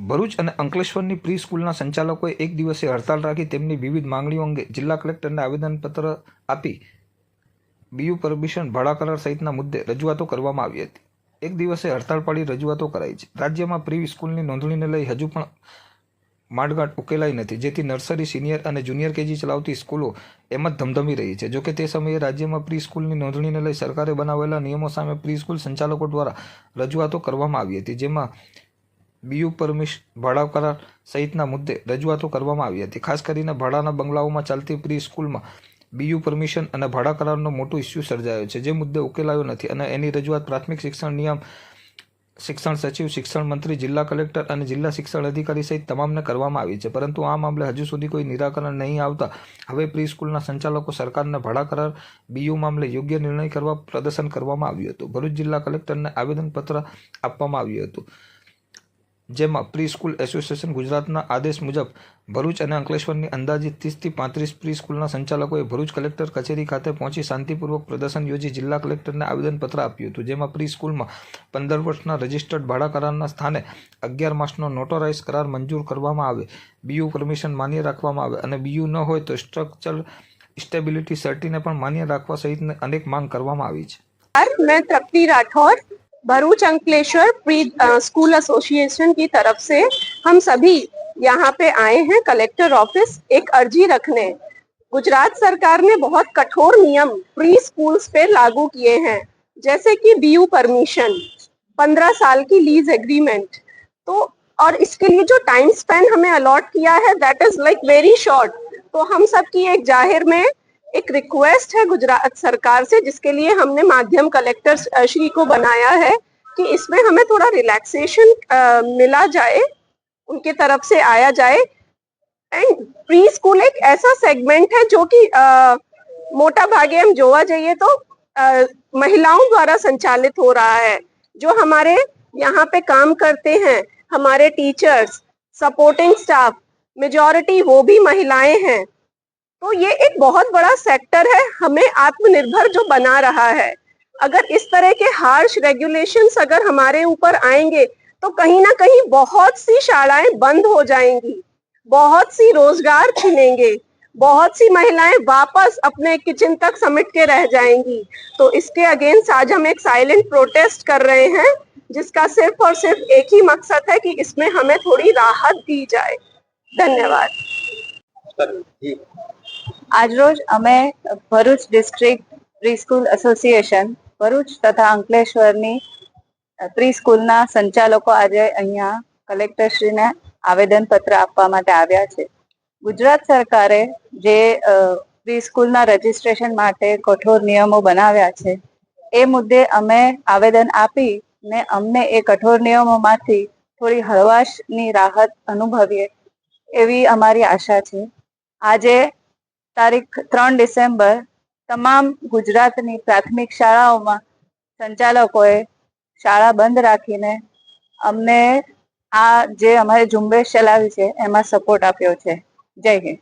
ભરૂચ અને અંકલેશ્વરની પ્રી સ્કૂલના સંચાલકોએ એક દિવસીય હડતાલ રાખી તેમની વિવિધ માંગણીઓ અંગે જિલ્લા કલેક્ટરને આવેદનપત્ર આપી બીયુ પરમિશન ભાડા કરાર સહિતના મુદ્દે રજૂઆતો કરવામાં આવી હતી. એક દિવસે હડતાળ પાડી રજૂઆતો કરાઈ છે. રાજ્યમાં પ્રી સ્કૂલની નોંધણીને લઈ હજુ પણ માંડગાંઠ ઉકેલાઈ નથી, જેથી નર્સરી, સિનિયર અને જુનિયર કેજી ચલાવતી સ્કૂલો એમ જ ધમધમી રહી છે. જોકે તે સમયે રાજ્યમાં પ્રી સ્કૂલની નોંધણીને લઈ સરકારે બનાવેલા નિયમો સામે પ્રી સ્કૂલ સંચાલકો દ્વારા રજૂઆતો કરવામાં આવી હતી, જેમાં બીયુ પરમિશ ભાડા કરાર સહિતના મુદ્દે રજૂઆતો કરવામાં આવી હતી. ખાસ કરીને ભાડાના બંગલાઓમાં ચાલતી પ્રી સ્કૂલમાં બીયુ પરમિશન અને ભાડા કરારનો મોટો ઇસ્યુ સર્જાયો છે, જે મુદ્દે ઉકેલાયો નથી અને એની રજૂઆત પ્રાથમિક શિક્ષણ નિયમ, શિક્ષણ સચિવ, શિક્ષણ મંત્રી, જિલ્લા કલેક્ટર અને જિલ્લા શિક્ષણ અધિકારી સહિત તમામને કરવામાં આવી છે. પરંતુ આ મામલે હજુ સુધી કોઈ નિરાકરણ નહીં આવતા હવે પ્રી સ્કૂલના સંચાલકો સરકારને ભાડા કરાર બીયુ મામલે યોગ્ય નિર્ણય કરવા પ્રદર્શન કરવામાં આવ્યું હતું. ભરૂચ જિલ્લા કલેક્ટરને આવેદનપત્ર આપવામાં આવ્યું હતું. જેમાં પ્રી સ્કૂલ એસોસિએશન ગુજરાતના આદેશ મુજબ ભરૂચ અને અંકલેશ્વરની અંદાજિત ત્રીસથી પાંત્રીસ પ્રી સ્કૂલના સંચાલકોએ ભરૂચ કલેક્ટર કચેરી ખાતે પહોંચી શાંતિપૂર્વક પ્રદર્શન યોજી જિલ્લા કલેક્ટરને આવેદનપત્ર આપ્યું હતું, જેમાં પ્રી સ્કૂલમાં પંદર વર્ષના રજિસ્ટર્ડ ભાડા કરારના સ્થાને અગિયાર માસનો નોટોરાઇઝ કરાર મંજૂર કરવામાં આવે, બીયુ પરમિશન માન્ય રાખવામાં આવે અને બીયુ ન હોય તો સ્ટ્રક્ચર સ્ટેબિલિટી સર્ટીને પણ માન્ય રાખવા સહિત અનેક માંગ કરવામાં આવી છે. મેં Tapti Rathod Bharuch Ankleshwar preschool association की तरफ़ से हम सभी यहाँ पे आए हैं, कलेक्टर ऑफ़िस, एक अर्जी रखने। गुजरात सरकार ने बहुत कठोर नियम प्री स्कूल्स पे लागू किए हैं, जैसे कि बीयू परमिशन पंद्रह साल की लीज एग्रीमेंट तो और इसके लिए जो टाइम स्पेन हमें अलॉट किया है that is like very short तो हम सब की एक ज़ाहिर में एक रिक्वेस्ट है गुजरात सरकार से जिसके लिए हमने माध्यम कलेक्टर श्री को बनाया है कि इसमें हमें थोड़ा रिलैक्सेशन मिला जाए उनके तरफ़ से आया जाए। एंड प्री स्कूल एक ऐसा सेगमेंट है जो कि मोटा भागे हम जोवा जाइए तो अ, महिलाओं द्वारा संचालित हो रहा है जो हमारे यहाँ पे काम करते हैं हमारे टीचर्स सपोर्टिंग स्टाफ मेजॉरिटी वो भी महिलाएँ हैं। तो ये एक बहुत बड़ा सेक्टर है, हमें आत्मनिर्भर जो बना रहा है। अगर इस तरह के हार्श रेगुलेशंस अगर हमारे ऊपर आएँगे तो कहीं ना कहीं बहुत सी शालाएँ बंद हो जाएँगी, बहुत सी रोज़गार छिनेंगे, बहुत सी महिलाएँ वापस अपने किचन तक समिट के रह जाएँगी। तो इसके अगेंस्ट आज हम एक साइलेंट प्रोटेस्ट कर रहे हैं, जिसका सिर्फ़ और सिर्फ़ एक ही मकसद है कि इसमें हमें थोड़ी राहत दी जाए। धन्यवाद। આજરોજ અમે Bharuch district preschool association Bharuch તથા અંકલેશ્વરની પ્રીસ્કૂલના સંચાલકો આજે અહીંયા કલેક્ટરશ્રીને આવેદનપત્ર આપવા માટે આવ્યા છે. ગુજરાત સરકારે જે પ્રીસ્કૂલના રજીસ્ટ્રેશન માટે કઠોર નિયમો બનાવ્યા છે, એ મુદ્દે અમે આવેદન આપી ને અમને એ કઠોર નિયમોમાંથી થોડી હળવાશની રાહત અનુભવીએ એવી અમારી આશા છે. આજે તારીખ ત્રણ ડિસેમ્બર તમામ ગુજરાતની પ્રાથમિક શાળાઓમાં સંચાલકોએ શાળા બંધ રાખીને અમને આ જે અમારી ઝુંબેશ ચલાવી છે, એમાં સપોર્ટ આપ્યો છે. જય હિન્દ.